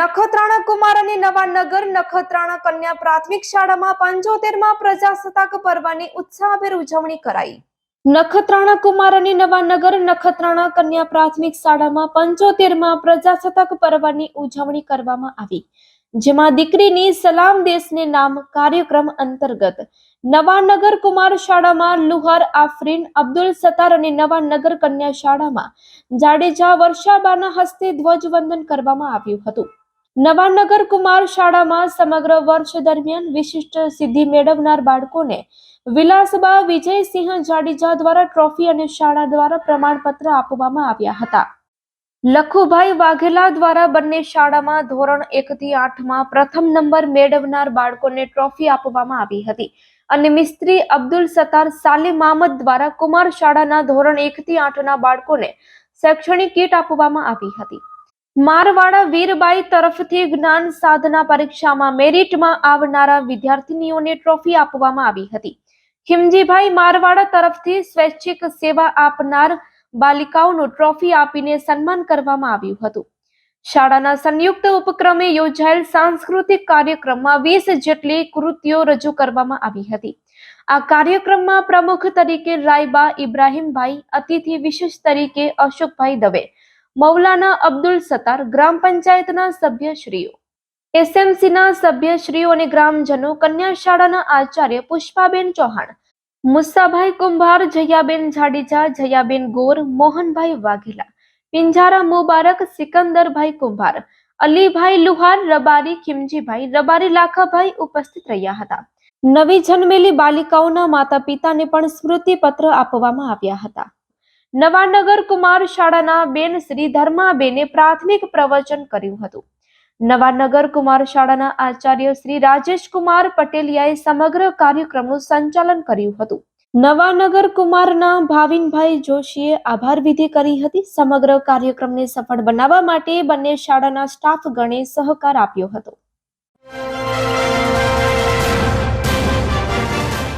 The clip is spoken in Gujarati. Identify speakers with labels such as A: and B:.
A: નખત્રાણા કુમાર અને નવાનગર નખત્રાણા કન્યા પ્રાથમિક શાળામાં પંચોતેરમાં પ્રજાસત્તાક પર્વની ઉત્સાહભેર ઉજવણી કરાઈ. નખત્રાણા કુમાર અને નવાનગર નખત્રાણા કન્યા પ્રાથમિક શાળામાં પંચોતેરમાં પ્રજાસત્તાક પર્વની ઉજવણી કરવામાં આવી, જેમાં દીકરીની સલામ દેશને નામ કાર્યક્રમ અંતર્ગત નવાનગર કુમાર શાળામાં લુહાર આફરીન, અબ્દુલ સત્તાર અને નવાનગર કન્યા શાળામાં જાડેજા વર્ષાબાના હસ્તે ધ્વજવંદન કરવામાં આવ્યું હતું. નવાનગર કુમાર શાળામાં સમગ્ર વર્ષ દરમિયાન વિશિષ્ટ સિદ્ધિ મેળવનાર બાળકોને વિલાસબા વિજયસિંહ જાડેજા દ્વારા ટ્રોફી અને શાળા દ્વારા પ્રમાણપત્ર આપવામાં આવ્યા હતા. લખુભાઈ વાઘેલા દ્વારા બંને શાળામાં ધોરણ એક થી આઠમાં પ્રથમ નંબર મેળવનાર બાળકોને ટ્રોફી આપવામાં આવી હતી અને મિસ્ત્રી અબ્દુલ સત્તાર સાલે મામદ દ્વારા કુમાર શાળાના ધોરણ એક થી આઠના બાળકોને શૈક્ષણિક કીટ આપવામાં આવી હતી. મારવાડા વીરબાઈ તરફથી જ્ઞાન સાધના પરીક્ષામાં મેરિટમાં આવનારા વિદ્યાર્થીનીઓને ટ્રોફી આપવામાં આવી હતી. ખીમજીભાઈ મારવાડા તરફથી સ્વૈચ્છિક સેવા આપનાર બાલિકાઓનું ટ્રોફી આપીને સન્માન કરવામાં આવ્યું હતું. શાળાના સંયુક્ત ઉપક્રમે યોજાયેલ સાંસ્કૃતિક કાર્યક્રમમાં વીસ જેટલી કૃતિઓ રજૂ કરવામાં આવી હતી. આ કાર્યક્રમમાં પ્રમુખ તરીકે રાયબા ઇબ્રાહીમભાઈ, અતિથિ વિશેષ તરીકે અશોકભાઈ દવે મૌલાના અબ્દુલ સત્તાર ગ્રામ પંચાયતના સભ્યશ્રીઓ. એસએમસીના સભ્યશ્રીઓ અને ગ્રામજનો કન્યા શાળાના આચાર્ય પુષ્પાબેન ચૌહાણ મુસ્સાભાઈ કુંભાર, જયાબેન જાડેજા, જયાબેન ગોર, મોહનભાઈ વાઘેલા, પિંજારા મુબારક, સિકંદરભાઈ કુંભાર, અલીભાઈ લુહાર, રબારી ખીમજીભાઈ, રબારી લાખાભાઈ ઉપસ્થિત રહ્યા હતા. નવી જન્મેલી બાલિકાઓના માતા પિતાને પણ સ્મૃતિપત્ર આપવામાં આવ્યા હતા. નવાનગર કુમાર શાળાના બેન શ્રી ધર્માબેને પ્રાથમિક પ્રવચન કર્યું હતું. નવાનગર કુમાર શાળાના આચાર્ય શ્રી રાજેશ કુમાર પટેલિયાએ સમગ્ર કાર્યક્રમનું સંચાલન કર્યું હતું. નવાનગર કુમારના ભાવિનભાઈ જોશીએ આભાર વિધિ કરી હતી. સમગ્ર કાર્યક્રમને સફળ બનાવવા માટે બંને શાળાના સ્ટાફ ગણે સહકાર આપ્યો હતો.